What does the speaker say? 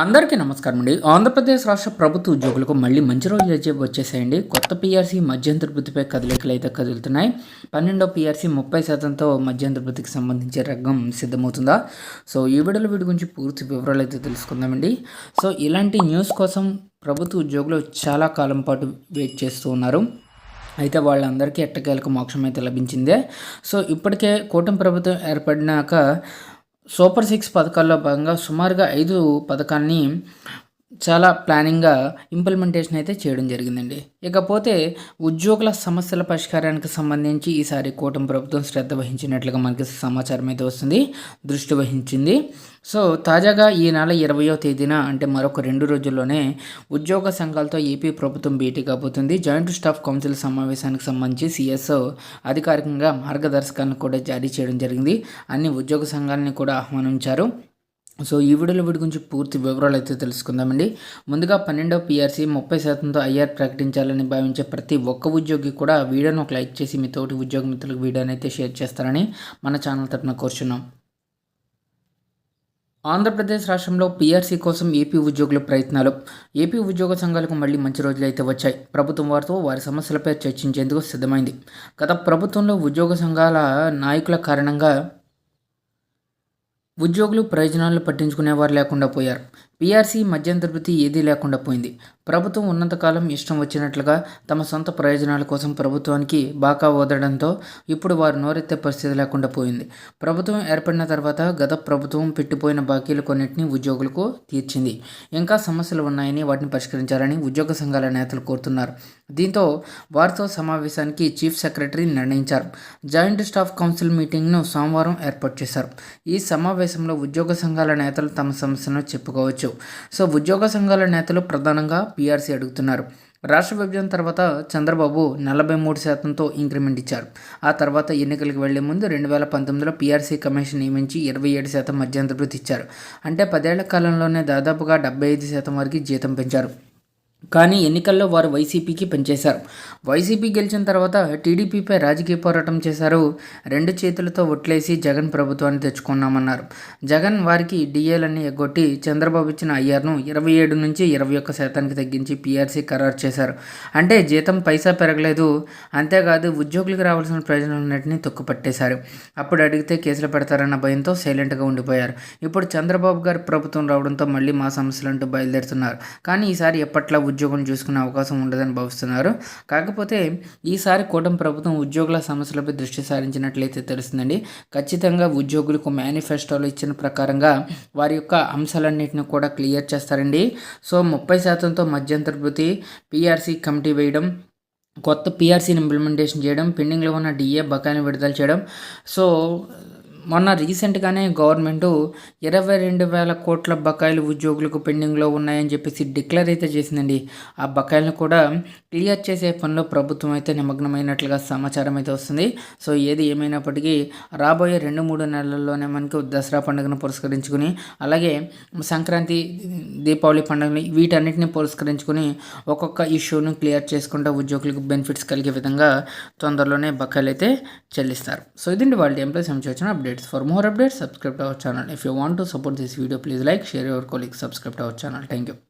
అందరికీ నమస్కారం అండి. ఆంధ్రప్రదేశ్ రాష్ట్ర ప్రభుత్వ ఉద్యోగులకు మళ్ళీ మంచి రోజులు వచ్చేసాయండి. కొత్త పీఆర్సీ మధ్యంతర వృత్తిపై కదలికలు అయితే కదులుతున్నాయి. పన్నెండో పీఆర్సీ ముప్పై శాతంతో మధ్యంతర వృత్తికి సంబంధించి రంగం సిద్ధమవుతుందా? సో ఈ వీడియోలో వీడి గురించి పూర్తి వివరాలు అయితే తెలుసుకుందామండి. సో ఇలాంటి న్యూస్ కోసం ప్రభుత్వ ఉద్యోగులు చాలా కాలం పాటు వెయిట్ చేస్తూ ఉన్నారు. అయితే వాళ్ళందరికీ ఎట్టకేలకు మోక్షం అయితే లభించిందే. సో ఇప్పటికే కూటమి ప్రభుత్వం ఏర్పడినాక సూపర్ సిక్స్ పథకాల్లో భాగంగా సుమారుగా ఐదు పథకాన్ని చాలా ప్లానింగ్గా ఇంప్లిమెంటేషన్ అయితే చేయడం జరిగిందండి. ఇకపోతే ఉద్యోగుల సమస్యల పరిష్కారానికి సంబంధించి ఈసారి కూటమి ప్రభుత్వం శ్రద్ధ వహించినట్లుగా మనకి సమాచారం అయితే వస్తుంది దృష్టి వహించింది. సో తాజాగా ఈ నెల ఇరవయో తేదీన అంటే మరొక రెండు రోజుల్లోనే ఉద్యోగ సంఘాలతో ఏపీ ప్రభుత్వం భేటీ కాబోతుంది. జాయింట్ స్టాఫ్ కౌన్సిల్ సమావేశానికి సంబంధించి సిఎస్ఓ అధికారికంగా మార్గదర్శకాలను కూడా జారీ చేయడం జరిగింది. అన్ని ఉద్యోగ సంఘాలని కూడా ఆహ్వానించారు. సో ఈ వీడియోలో వీడి గురించి పూర్తి వివరాలు అయితే తెలుసుకుందామండి. ముందుగా పన్నెండవ పీఆర్సీ ముప్పై శాతంతో ఐఆర్ ప్రకటించాలని భావించే ప్రతి ఒక్క ఉద్యోగి కూడా వీడియోను ఒక లైక్ చేసి మీ తోటి ఉద్యోగ మిత్రులకు వీడియోని అయితే షేర్ చేస్తారని మన ఛానల్ తరఫున కోరుచున్నాం. ఆంధ్రప్రదేశ్ రాష్ట్రంలో పీఆర్సీ కోసం ఏపీ ఉద్యోగుల ప్రయత్నాలు? ఏపీ ఉద్యోగ సంఘాలకు మళ్ళీ మంచి రోజులు అయితే వచ్చాయి? ప్రభుత్వం వారితో వారి సమస్యలపై చర్చించేందుకు సిద్ధమైంది. గత ప్రభుత్వంలో ఉద్యోగ సంఘాల నాయకుల కారణంగా ఉద్యోగులు ప్రయోజనాలు పట్టించుకునేవారు లేకుండా పోయారు. పీఆర్సీ మధ్యంతర్వృతి ఏదీ లేకుండా పోయింది. ప్రభుత్వం ఉన్నంతకాలం ఇష్టం వచ్చినట్లుగా తమ సొంత ప్రయోజనాల కోసం ప్రభుత్వానికి బాకా ఓదడంతో ఇప్పుడు వారు నోరెత్తే పరిస్థితి లేకుండా పోయింది. ప్రభుత్వం ఏర్పడిన తర్వాత గత ప్రభుత్వం పెట్టిపోయిన బాకీలు కొన్నింటిని ఉద్యోగులకు తీర్చింది. ఇంకా సమస్యలు ఉన్నాయని వాటిని పరిష్కరించాలని ఉద్యోగ సంఘాల నేతలు కోరుతున్నారు. దీంతో వారితో సమావేశానికి చీఫ్ సెక్రటరీ నిర్ణయించారు. జాయింట్ స్టాఫ్ కౌన్సిల్ మీటింగ్ను సోమవారం ఏర్పాటు చేశారు. ఈ సమావేశంలో ఉద్యోగ సంఘాల నేతలు తమ సమస్యలను చెప్పుకోవచ్చు. సో ఉద్యోగ సంఘాల నేతలు ప్రధానంగా పీఆర్సీ అడుగుతున్నారు. రాష్ట్ర విభజన తర్వాత చంద్రబాబు నలభై మూడు శాతంతో ఇంక్రిమెంట్ ఇచ్చారు. ఆ తర్వాత ఎన్నికలకు వెళ్ళే ముందు రెండు వేల పంతొమ్మిదిలో పీఆర్సీ కమిషన్ నియమించి ఇరవై ఏడు శాతం మధ్యంతర ఇచ్చారు. అంటే పదేళ్ళ కాలంలోనే దాదాపుగా డెబ్బై ఐదు శాతం వరకు జీతం పెంచారు. కానీ ఎన్నికల్లో వారు వైసీపీకి పనిచేశారు. వైసీపీ గెలిచిన తర్వాత టీడీపీపై రాజకీయ పోరాటం చేశారు. రెండు చేతులతో ఒట్లేసి జగన్ ప్రభుత్వాన్ని తెచ్చుకున్నామన్నారు. జగన్ వారికి డిఏలన్నీ ఎగ్గొట్టి చంద్రబాబు ఇచ్చిన ఐఆర్ను ఇరవై ఏడు నుంచి ఇరవై ఒక్క శాతానికి తగ్గించి పీఆర్సీ ఖరారు చేశారు. అంటే జీతం పైసా పెరగలేదు. అంతేకాదు ఉద్యోగులకు రావాల్సిన ప్రయోజనాలన్నింటినీ తొక్కుపట్టేశారు. అప్పుడు అడిగితే కేసులు పెడతారన్న భయంతో సైలెంట్గా ఉండిపోయారు. ఇప్పుడు చంద్రబాబు గారి ప్రభుత్వం రావడంతో మళ్ళీ మా సమస్యలంటూ బయలుదేరుతున్నారు. కానీ ఈసారి ఎప్పట్లా ఉద్యోగం చూసుకునే అవకాశం ఉండదని భావిస్తున్నారు. కాకపోతే ఈసారి కూటమి ప్రభుత్వం ఉద్యోగుల సమస్యలపై దృష్టి సారించినట్లయితే తెలుస్తుందండి. ఖచ్చితంగా ఉద్యోగులకు మేనిఫెస్టోలో ఇచ్చిన ప్రకారంగా వారి యొక్క అంశాలన్నింటిని కూడా క్లియర్ చేస్తారండి. సో ముప్పై శాతంతో మధ్యంతర వృత్తి పీఆర్సీ కమిటీ వేయడం కొత్త పీఆర్సీని ఇంప్లిమెంటేషన్ చేయడం పెండింగ్లో ఉన్న డిఏ బకాయిని విడుదల చేయడం. సో మొన్న రీసెంట్గానే గవర్నమెంట్ ఇరవై రెండు వేల కోట్ల బకాయిలు ఉద్యోగులకు పెండింగ్లో ఉన్నాయని చెప్పేసి డిక్లేర్ అయితే చేసిందండి. ఆ బకాయిలను కూడా క్లియర్ చేసే పనిలో ప్రభుత్వం అయితే నిమగ్నమైనట్లుగా సమాచారం అయితే వస్తుంది. సో ఏది ఏమైనప్పటికీ రాబోయే రెండు మూడు నెలల్లోనే మనకు దసరా పండుగను పురస్కరించుకుని అలాగే సంక్రాంతి దీపావళి పండుగని వీటన్నిటిని పురస్కరించుకుని ఒక్కొక్క ఇష్యూను క్లియర్ చేసుకుంటూ ఉద్యోగులకు బెనిఫిట్స్ కలిగే విధంగా తొందరలోనే బకాయిలు అయితే చెల్లిస్తారు. సో ఇదండి వాళ్ళ ఎంప్లాయీస్ వచ్చిన update. Updates. For more updates, subscribe to our channel. If you want to support this video, please like, share your colleagues, subscribe to our channel. Thank you.